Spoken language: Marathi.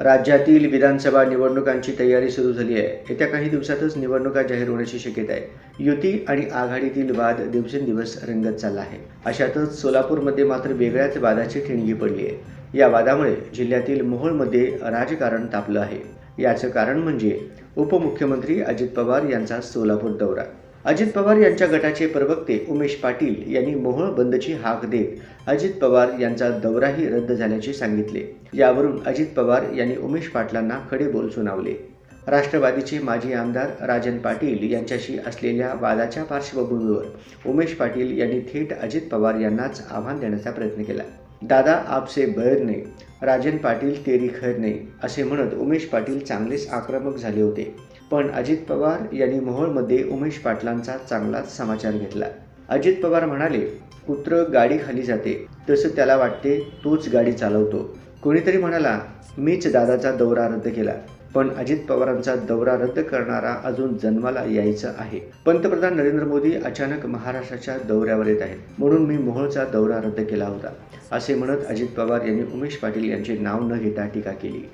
राज्यातील विधानसभा निवडणुकांची तयारी सुरू झाली आहे. येत्या काही दिवसातच निवडणुका जाहीर होण्याची शक्यता आहे. युती आणि आघाडीतील वाद दिवसेंदिवस रंगत चालला आहे. अशातच सोलापूरमध्ये मात्र वेगळ्याच वादाची ठिणगी पडली आहे. या वादामुळे जिल्ह्यातील मोहोळमध्ये राजकारण तापलं आहे. याचं कारण म्हणजे उपमुख्यमंत्री अजित पवार यांचा सोलापूर दौरा. अजित पवार यांच्या गटाचे प्रवक्ते उमेश पाटील यांनी मोहोळ बंदची हाक देत अजित पवार यांचा दौराही रद्द झाल्याचे सांगितले. यावरून अजित पवार यांनी उमेश पाटलांना खडे बोल सुनावले. राष्ट्रवादीचे माजी आमदार राजन पाटील यांच्याशी असलेल्या वादाच्या पार्श्वभूमीवर उमेश पाटील यांनी थेट अजित पवार यांनाच आव्हान देण्याचा प्रयत्न केला. दादा आपसे बैर नाही राजन पाटील तेरी खैर नाही असे म्हणत उमेश पाटील चांगलेच आक्रमक झाले होते. पण अजित पवार यांनी मोहोळमध्ये उमेश पाटलांचा चांगलाच समाचार घेतला. अजित पवार म्हणाले कुत्र गाडी खाली जाते तसं त्याला वाटते तोच गाडी चालवतो. कोणीतरी म्हणाला मीच दादाचा दौरा रद्द केला पण अजित पवारांचा दौरा रद्द करणारा अजून जन्माला यायचं आहे. पंतप्रधान नरेंद्र मोदी अचानक महाराष्ट्राच्या दौऱ्यावर येत आहेत म्हणून मी मोहोळचा दौरा रद्द केला होता असे म्हणत अजित पवार यांनी उमेश पाटील यांचे नाव न घेता टीका केली.